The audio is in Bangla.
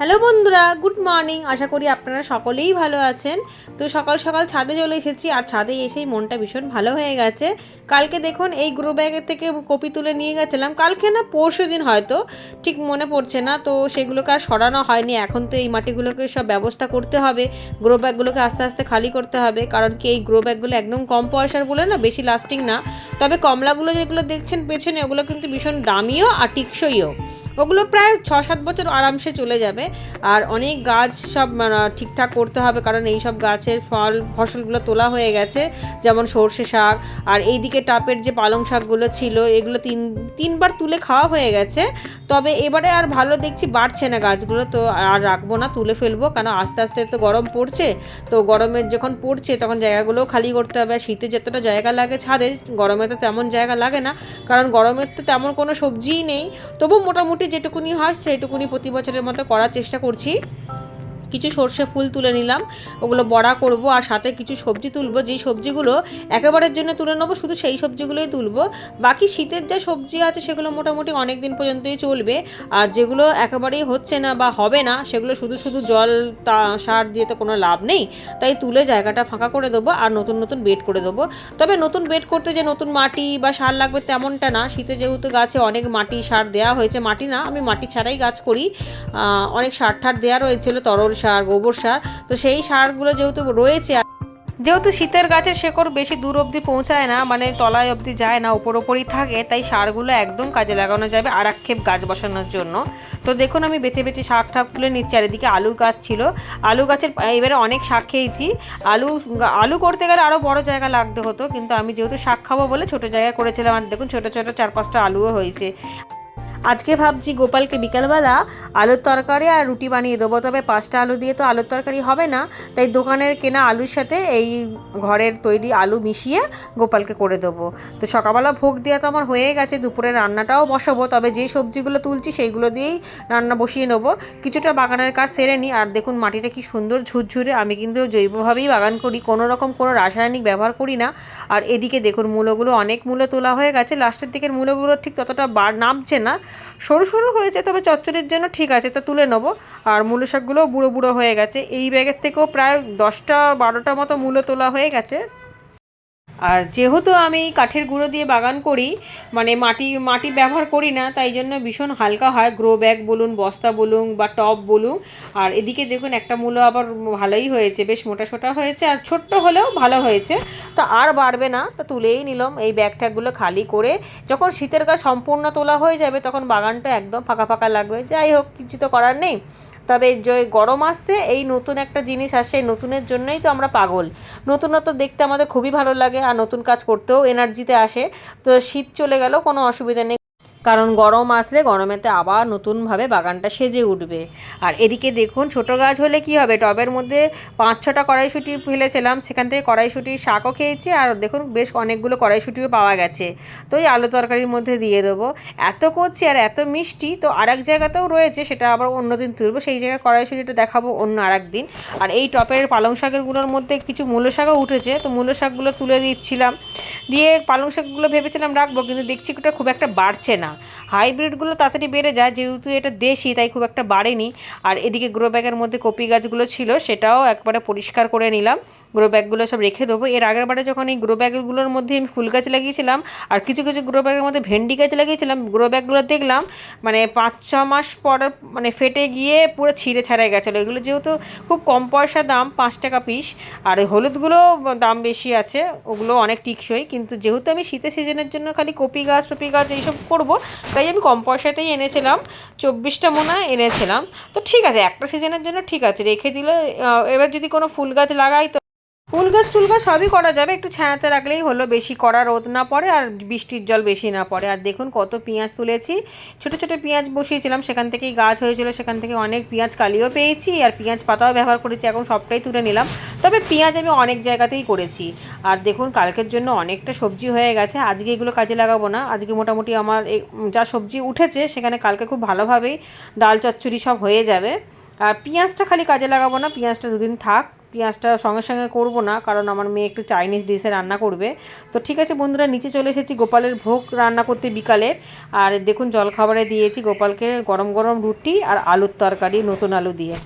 হ্যালো বন্ধুরা, গুড মর্নিং। আশা করি আপনারা সকলেই ভালো আছেন। তো সকাল সকাল ছাদে চলে এসেছি আর ছাদে এসেই মনটা ভীষণ ভালো হয়ে গেছে। কালকে দেখুন এই গ্রো ব্যাগের থেকে কপি তুলে নিয়ে গেছিলাম। কালকে না পরশু দিন হয়তো, ঠিক মনে পড়ছে না। তো সেগুলোকে আর সরানো হয়নি। এখন তো এই মাটিগুলোকে সব ব্যবস্থা করতে হবে। গ্রো ব্যাগগুলোকে আস্তে আস্তে খালি করতে হবে। কারণ কি এই গ্রো ব্যাগগুলো একদম কম পয়সার বলে না, বেশি লাস্টিং না। তবে কমলাগুলো যেগুলো দেখছেন পেছনে, ওগুলো কিন্তু ভীষণ দামিও আর টিকসইও। ওগুলো প্রায় ছ সাত বছর আরামসে চলে যাবে। আর অনেক গাছ সব ঠিকঠাক করতে হবে কারণ এই সব গাছের ফল, ফসলগুলো তোলা হয়ে গেছে, যেমন সর্ষে শাক। আর এইদিকে টাপের যে পালং শাকগুলো ছিল, এগুলো তিন, তিনবার তুলে খাওয়া হয়ে গেছে। তবে এবারে আর ভালো দেখছি বাড়ছে না গাছগুলো, তো আর রাখব না, তুলে ফেলব। কারণ আস্তে আস্তে তো গরম পড়ছে, তো গরমের যখন পড়ছে তখন জায়গাগুলোও খালি করতে হবে। আর শীতে যতটা জায়গা লাগে ছাদে, গরমে তো তেমন জায়গা লাগে না, কারণ গরমের তো তেমন কোনো সবজিই নেই। তবু মোটামুটি যেটুকুনি হয় সেইটুকুনি প্রতি বছরের মতো করার চেষ্টা করছি। কিছু সর্ষে ফুল তুলে নিলাম, ওগুলো বড়া করব আর সাথে কিছু সবজি তুলবো। যেই সবজিগুলো একেবারের জন্য তুলে নেব, শুধু সেই সবজিগুলোই তুলবো। বাকি শীতের যে সবজি আছে, সেগুলো মোটামুটি অনেক দিন পর্যন্তই চলবে। আর যেগুলো একেবারেই হচ্ছে না বা হবে না, সেগুলো শুধু শুধু জল, তা, সার দিয়ে তো কোনো লাভ নেই। তাই তুলে জায়গাটা ফাঁকা করে দেবো আর নতুন নতুন বেড করে দেবো। তবে নতুন বেড করতে যে নতুন মাটি বা সার লাগবে তেমনটা না। শীতে যেহেতু গাছে অনেক মাটি সার দেওয়া হয়েছে, মাটি না, আমি মাটি ছাড়াই গাছ করি। অনেক সার ঠার দেওয়া রয়েছিল, তরল সার, গোবর সার। তো সেই সারগুলো যেহেতু রয়েছে যেহেতু শীতের গাছের শেকড় বেশি দূর অবধি পৌঁছায় না মানে তলায় অবধি যায় না ওপর ওপরই থাকে, তাই সারগুলো একদম কাজে লাগানো যাবে আর গাছ বসানোর জন্য। তো দেখুন আমি বেছে বেছে শাক ঠাক তুলে নিচ্ছি, আর এদিকে আলু গাছ ছিল। আলু গাছের এবারে অনেক শাক খেয়েছি। আলু আলু করতে গেলে আরও বড় জায়গা লাগতে হতো, কিন্তু আমি যেহেতু শাক খাব বলে ছোট জায়গা করেছিলাম, আর দেখুন ছোটো ছোটো চার পাঁচটা আলুও হয়েছে। আজকে ভাবছি গোপালকে বিকালবেলা আলুর তরকারি আর রুটি বানিয়ে দেবো, তবে পাঁচটা আলু দিয়ে তো আলুর তরকারি হবে না, তাই দোকানের কেনা আলুর সাথে এই ঘরের তৈরি আলু মিশিয়ে গোপালকে করে দেবো। তো সকালবেলা ভোগ দেওয়া তো আমার হয়ে গেছে, দুপুরে রান্নাটাও বসাবো, তবে যে সবজিগুলো তুলছি সেইগুলো দিয়েই রান্না বসিয়ে নেব। কিছুটা বাগানের কাজ সেরে নিই, আর দেখুন মাটিটা কি সুন্দর ঝুরঝুরে, আমি কিন্তু জৈবভাবেই বাগান করি, কোনো রকম কোনো রাসায়নিক ব্যবহার করি না। আর এদিকে দেখুন মূলগুলো অনেক মূলো তোলা হয়ে গেছে, লাস্টের দিকের মূলগুলো ঠিক ততটা বার নামছে না সরু সরু হয়েছে, তবে চচ্চড়ির জন্য ঠিক আছে, তো তুলে নেব। আর মূলো শাকগুলোও বুড়ো বুড়ো হয়ে গেছে। এই ব্যাগের থেকেও প্রায় দশটা, বারোটা মতো মূলো তোলা হয়ে গেছে। আর যেহেতু আমি কাঠের গুঁড়ো দিয়ে বাগান করি মানে মাটি মাটি ব্যবহার করি না, তাই জন্য ভীষণ হালকা হয়। গ্রো ব্যাগ বলুন, বস্তা বলুন বা টব বলুন। আর এদিকে দেখুন, একটা মূলো আবার ভালোই হয়েছে, বেশ মোটা সোটা হয়েছে আর ছোট্ট হলেও ভালো হয়েছে। তো আর বাড়বে না, তো তুলেই নিলাম। এই ব্যাগ ট্যাগগুলো খালি করে যখন শীতের গাছ সম্পূর্ণ তোলা হয়ে যাবে, তখন বাগানটা একদম ফাঁকা ফাঁকা লাগবে। যাই হোক, কিছু তো করার নেই। তবে যে গরম আসছে, এই নতুন একটা জিনিস আসে নতুনের জন্যই তো আমরা পাগল। নতুনত্ব দেখতে আমাদের খুবই ভালো লাগে আর নতুন কাজ করতেও এনার্জিতে আসে। তো শীত চলে গেল, কোনো অসুবিধা নেই। কারণ গরম আসলে গরমেতে আবার নতুনভাবে বাগানটা সেজে উঠবে। আর এদিকে দেখুন, ছোট গাছ হলে কি হবে? টবের মধ্যে পাঁচ ছটা কড়াইশুঁটি ফেলেছিলাম, সেখান থেকে কড়াইশুঁটির শাকও খেয়েছি আর দেখুন, বেশ অনেকগুলো কড়াইশুঁটিও পাওয়া গেছে। তো এই আলু তরকারির মধ্যে দিয়ে দেবো। এত করছি আর এত মিষ্টি, তো আর এক জায়গাতেও রয়েছে, সেটা আবার অন্য দিন তুলবো। সেই জায়গায় কড়াইশুঁটিটা দেখাবো অন্য আর দিন। আর এই টপের পালং শাকেরগুলোর মধ্যে কিছু মূলো শাকও উঠেছে, তো মূলো শাকগুলো তুলে দিচ্ছিলাম। দিয়ে পালং শাকগুলো ভেবেছিলাম রাখব, কিন্তু দেখছি ওটা খুব একটা বাড়ছে না। হাইব্রিডগুলো তাড়াতাড়ি বেড়ে যায়, যেহেতু এটা দেশি, তাই খুব একটা বাড়েনি। আর এদিকে গ্রো ব্যাগের মধ্যে কপি গাছগুলো ছিল, সেটাও একবারে পরিষ্কার করে নিলাম। গ্রো ব্যাগগুলো সব রেখে দেবো। এর আগের বারে যখন এই গ্রো ব্যাগগুলোর মধ্যে আমি ফুল গাছ লাগিয়েছিলাম, আর কিছু কিছু গ্রো ব্যাগের মধ্যে ভেন্ডি গাছ লাগিয়েছিলাম গ্রো ব্যাগগুলো দেখলাম মানে পাঁচ, ছ মাস পর মানে ফেটে গিয়ে পুরো ছিঁড়ে ছাড়াই গেছিল। এগুলো যেহেতু খুব কম পয়সা দাম, পাঁচ টাকা পিস আর হলুদগুলো দাম বেশি আছে, ওগুলো অনেক টিকসই। কিন্তু যেহেতু আমি শীতের সিজনের জন্য খালি কপি গাছ, টপি গাছ এইসব করব তাই আমি কম পয়সাতেই এনেছিলাম, চব্বিশটা মোনা এনেছিলাম। তো ঠিক আছে, একটা সিজনের জন্য ঠিক আছে, রেখে দিলে এবার যদি কোনো ফুল গাছ লাগাই তো ফুল গাছ টুল গাছ সবই করা যাবে, একটু ছায়াতে রাখলেই হলো, বেশি কড়া রোদ না পড়ে আর বৃষ্টির জল বেশি না পড়ে। আর দেখুন কত পেঁয়াজ তুলেছি, ছোট ছোট পেঁয়াজ বসিয়েছিলাম, সেখান থেকেই গাছ হয়েছিল, সেখান থেকে অনেক পেঁয়াজ কালিও পেয়েছি, আর পেঁয়াজ পাতাও ব্যবহার করেছি, এখন সবটাই তুলে নিলাম। তবে পেঁয়াজ আমি অনেক জায়গাতেই করেছি। আর দেখুন, কালকের জন্য অনেকটা সবজি হয়ে গেছে। আজকে এগুলো কাজে লাগাবো না। আজকে মোটামুটি আমার যা সবজি উঠেছে, সেখানে কালকে খুব ভালোভাবেই ডাল, চচ্চড়ি সব হয়ে যাবে। আর পেঁয়াজটা খালি কাজে লাগাবো না, পেঁয়াজটা দুদিন থাক। পেঁয়াজটা সঙ্গে সঙ্গে করব না, কারণ আমার মেয়ে একটু চাইনিজ ডিশে রান্না করবে। তো ঠিক আছে বন্ধুরা, নিচে চলে এসেছি গোপালের ভোগ রান্না করতে বিকালের। আর দেখুন, জলখাবারে দিয়েছি গোপালকে গরম গরম রুটি আর আলুর তরকারি, নতুন আলু দিয়ে।